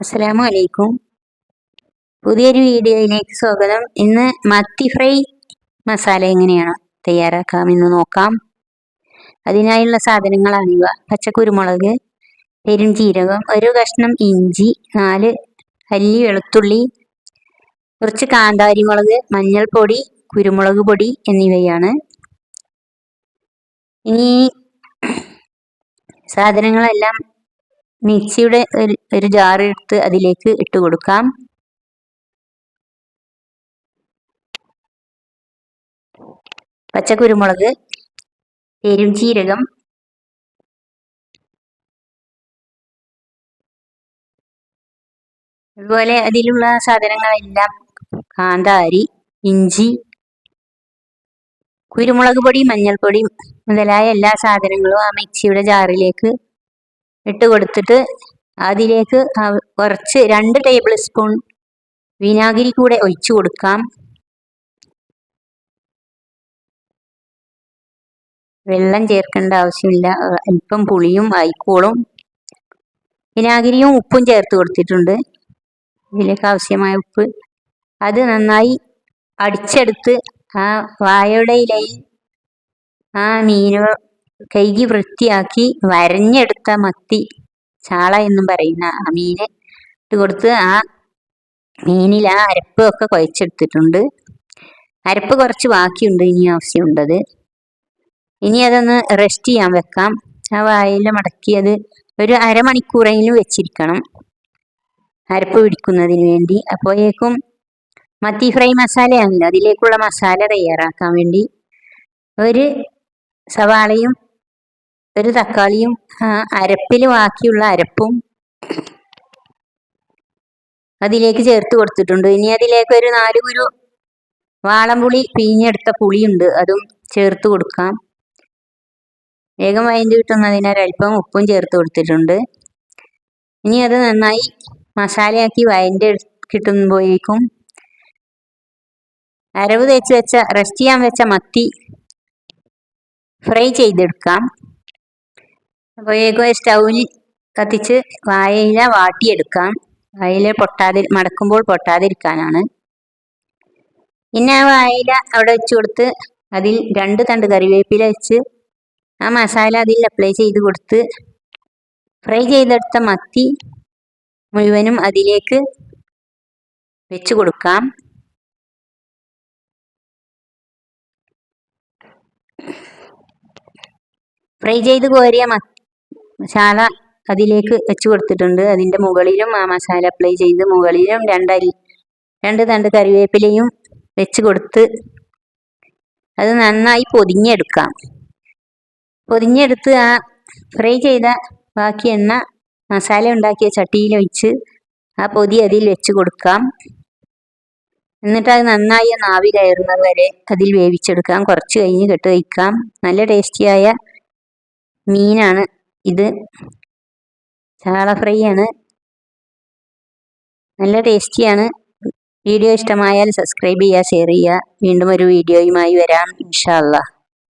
അസ്സലാമു അലൈക്കും പുതിയൊരു വീഡിയോയിലേക്ക് സ്വാഗതം. ഇന്ന് മത്തി ഫ്രൈ മസാല എങ്ങനെയാണ് തയ്യാറാക്കാമെന്ന് നോക്കാം. അതിനായുള്ള സാധനങ്ങളാണിവ പച്ചക്കുരുമുളക് പെരും ജീരകം ഒരു കഷ്ണം ഇഞ്ചി നാല് അല്ലി വെളുത്തുള്ളി കുറച്ച് കാന്താരി മുളക് മഞ്ഞൾപ്പൊടി കുരുമുളക് പൊടി എന്നിവയാണ്. ഇനി സാധനങ്ങളെല്ലാം മിക്സിയുടെ ഒരു ഒരു ജാർ എടുത്ത് അതിലേക്ക് ഇട്ട് കൊടുക്കാം. പച്ചക്കുരുമുളക് പെരുംജീരകം അതുപോലെ അതിലുള്ള സാധനങ്ങളെല്ലാം കാന്താരി ഇഞ്ചി കുരുമുളക് പൊടി മഞ്ഞൾപ്പൊടി മുതലായ എല്ലാ സാധനങ്ങളും ആ മിക്സിയുടെ ജാറിലേക്ക് ഇട്ട് കൊടുത്തിട്ട് അതിലേക്ക് കുറച്ച് രണ്ട് ടേബിൾ സ്പൂൺ വിനാഗിരി കൂടെ ഒഴിച്ചു കൊടുക്കാം. വെള്ളം ചേർക്കേണ്ട ആവശ്യമില്ല. അല്പം പുളിയും ആയിക്കോളും വിനാഗിരിയും ഉപ്പും ചേർത്ത് കൊടുത്തിട്ടുണ്ട്. ഇതിലേക്ക് ആവശ്യമായ ഉപ്പ്. അത് നന്നായി അടിച്ചെടുത്ത് ആ വാഴയുടെ ഇലയിൽ ആ മീനുകൾ കഴുകി വൃത്തിയാക്കി വരഞ്ഞെടുത്ത മത്തി. ചാള എന്നും പറയുന്ന ആ മീന്. ഇട്ട് കൊടുത്ത് ആ മീനിൽ ആ അരപ്പ് ഒക്കെ കുഴച്ചെടുത്തിട്ടുണ്ട്. അരപ്പ് കുറച്ച് ബാക്കിയുണ്ട് ഇനി ആവശ്യമുണ്ടത്. ഇനി അതൊന്ന് റെസ്റ്റ് ചെയ്യാൻ വെക്കാം. ആ വായിൽ മടക്കി അത് ഒരു അരമണിക്കൂറെങ്കിലും വെച്ചിരിക്കണം. അരപ്പ് പിടിക്കുന്നതിന് വേണ്ടി. അപ്പോഴേക്കും മത്തി ഫ്രൈ മസാലയാണല്ലോ. അതിലേക്കുള്ള മസാല തയ്യാറാക്കാൻ വേണ്ടി. ഒരു സവാളയും ഒരു തക്കാളിയും അരപ്പിൽ ബാക്കിയുള്ള അരപ്പും അതിലേക്ക് ചേർത്ത് കൊടുത്തിട്ടുണ്ട്. ഇനി അതിലേക്ക് ഒരു നാല് കുരു വാളംപുളി പിഴിഞ്ഞെടുത്ത പുളിയുണ്ട്. അതും ചേർത്ത് കൊടുക്കാം. വേഗം വൈൻഡ് കിട്ടുന്നതിനൊരൽപ്പം ഉപ്പും ചേർത്ത് കൊടുത്തിട്ടുണ്ട്. ഇനി അത് നന്നായി മസാലയാക്കി വയന്റെ കിട്ടുമ്പോഴേക്കും അരവ് തേച്ച് വെച്ച റെസ്റ്റ് ചെയ്യാൻ വെച്ച മത്തി ഫ്രൈ ചെയ്തെടുക്കാം. അപ്പോഴേക്കും സ്റ്റൗവിൽ കത്തിച്ച് വാഴയില വാട്ടിയെടുക്കാം. വാഴയില പൊട്ടാതി മടക്കുമ്പോൾ പൊട്ടാതിരിക്കാനാണ്. പിന്നെ ആ വാഴയില അവിടെ വെച്ച് കൊടുത്ത് അതിൽ രണ്ട് തണ്ട് കറിവേപ്പില വെച്ച് ആ മസാല അതിൽ അപ്ലൈ ചെയ്ത് കൊടുത്ത് ഫ്രൈ ചെയ്തെടുത്ത മത്തി മുഴുവനും അതിലേക്ക് വെച്ച് കൊടുക്കാം. ഫ്രൈ ചെയ്ത് കോരിയ മസാല അതിലേക്ക് വെച്ച് കൊടുത്തിട്ടുണ്ട്. അതിന്റെ മുകളിലും ആ മസാല അപ്ലൈ ചെയ്ത് മുകളിലും രണ്ടരി രണ്ട് തണ്ട് കറിവേപ്പിലയും വെച്ച് കൊടുത്ത് അത് നന്നായി പൊതിഞ്ഞെടുക്കാം. പൊതിഞ്ഞെടുത്ത് ആ ഫ്രൈ ചെയ്ത ബാക്കി എണ്ണ മസാല ഉണ്ടാക്കിയ ചട്ടിയിൽ ഒഴിച്ച് ആ പൊതി അതിൽ വെച്ച് കൊടുക്കാം. എന്നിട്ട് അത് നന്നായി നാവി കയറുന്നത് വരെ അതിൽ വേവിച്ചെടുക്കാം. കുറച്ച് കഴിഞ്ഞ് കെട്ട് വയ്ക്കാം. നല്ല ടേസ്റ്റിയായ മീനാണ് ഇത് ചാള ഫ്രൈ ആണ് നല്ല ടേസ്റ്റിയാണ്. വീഡിയോ ഇഷ്ടമായാൽ സബ്സ്ക്രൈബ് ചെയ്യുക ഷെയർ ചെയ്യുക. വീണ്ടും ഒരു വീഡിയോയുമായി വരാം. ഇൻഷാ അള്ളാഹ്